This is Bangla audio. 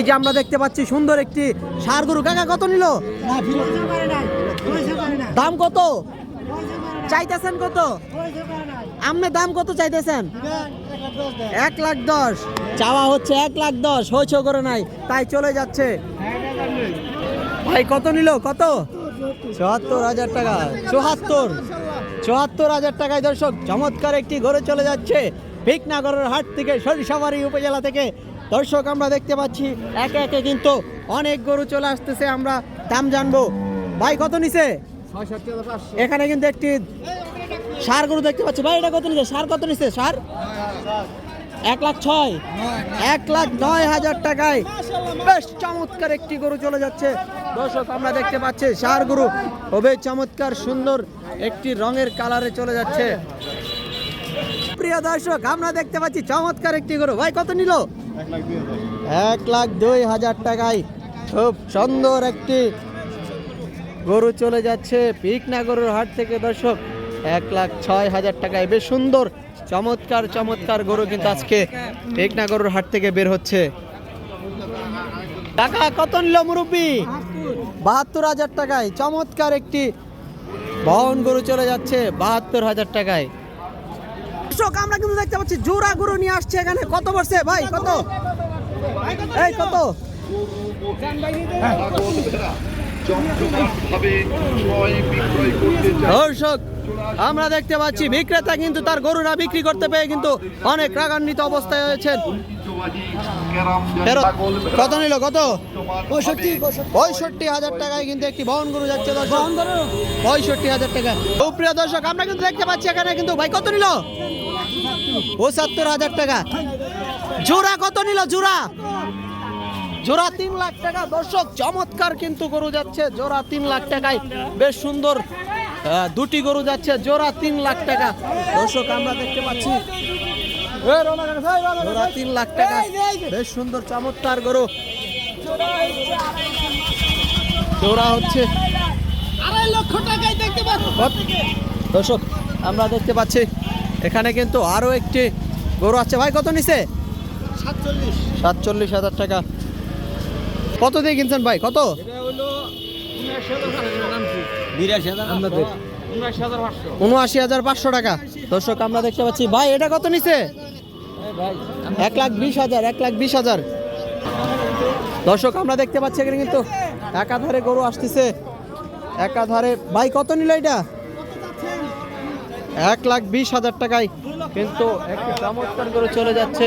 এই যে আমরা দেখতে পাচ্ছি সুন্দর একটি সার গরু। কাকা, কত নিল? দাম কত? চাইতেছেন কত? আপনি দাম কত চাইতেছেন? এক লাখ দশ। চাওয়া হচ্ছে এক লাখ দশ হয়েছে করে নাই, তাই চলে যাচ্ছে। ভাই, কত নিল? কত? চুয়াত্তর হাজার টাকা, চুয়াত্তর চুয়াত্তর হাজার টাকায় দর্শক, চমৎকার একটি গরু চলে যাচ্ছে। ভিকনাগরের হাট থেকে, সরিষাবাড়ি উপজেলা থেকে দর্শক, আমরা দেখতে পাচ্ছি একে একে কিন্তু অনেক গরু চলে আসতেছে, আমরা দাম জানব। ভাই, কত নিছে? এখানে কিন্তু একটি সার গরু দেখতে পাচ্ছি। ভাই, এটা কত নিছে? সার কত নিছে? সার? এক লাখ ছয়। এক লাখ নয় হাজার টাকায় বেশ চমৎকার একটি গরু চলে যাচ্ছে। দর্শক, আমরা দেখতে পাচ্ছি সার গরু। খুবই চমৎকার, সুন্দর একটি রঙের কালারে চলে যাচ্ছে। প্রিয় দর্শক, আমরা দেখতে পাচ্ছি চমৎকার একটি গরু। ভাই, কত নিল? এক লাখ দুই হাজার টাকায় খুব সুন্দর একটি গরু চলে যাচ্ছে পিকনা গরুর হাট থেকে। দর্শক, এক লাখ ছয় হাজার টাকায় বেশ সুন্দর, চমৎকার চমৎকার গরু কিন্তু আজকে পিকনা গরুর হাট থেকে বের হচ্ছে। টাকা কত নিল মুরব্বী? বাহাত্তর হাজার টাকায়, চমৎকার একটি বহন গরু চলে যাচ্ছে বাহাত্তর হাজার টাকায়। দর্শক আমরা কিন্তু দেখতে পাচ্ছি জোড়া গরু নিয়ে আসছে এখানে। কত বসছে ভাই? কত? এই কত? দর্শক আমরা দেখতে পাচ্ছি বিক্রেতা কিন্তু তার গরুরা বিক্রি করতে পেয়ে কিন্তু অনেক রাগান্বিত অবস্থায় হয়েছেন কত নিল? কত? পঁয়ষট্টি। পঁয়ষট্টি হাজার টাকায় কিন্তু একটি বহন গরু যাচ্ছে দর্শক। পঁয়ষট্টি হাজার টাকা। প্রিয় দর্শক আমরা কিন্তু দেখতে পাচ্ছি এখানে কিন্তু ভাই কত নিল? পঁচাত্তর হাজার টাকা। জোড়া কত নিল জোড়া? জোড়া তিন লাখ টাকা। দর্শক চমৎকার কিন্তু গরু যাচ্ছে। জোড়া তিন লাখ টাকায়। বেশ সুন্দর দুটি গরু যাচ্ছে। জোড়া তিন লাখ টাকা। দর্শক আমরা দেখতে পাচ্ছি। জোড়া তিন লাখ টাকা। বেশ সুন্দর চমৎকার গরু। জোড়া হচ্ছে দর্শক আমরা দেখতে পাচ্ছি। এখানে কিন্তু আরও একটি গরু আছে। ভাই কত নিছে? সাতচল্লিশ। হাজার টাকা। কত দিয়ে কিনছেন ভাই? কত? উনআশি হাজার পাঁচশো টাকা। দর্শক আমরা দেখতে পাচ্ছি। ভাই এটা কত নিছে? এক লাখ বিশ হাজার এক লাখ বিশ হাজার। দর্শক আমরা দেখতে পাচ্ছি এখানে কিন্তু একাধারে গরু আসতেছে। একাধারে ভাই কত নিল এটা? এক লাখ বিশ হাজার টাকায় কিন্তু একটি চমৎকার করে চলে যাচ্ছে।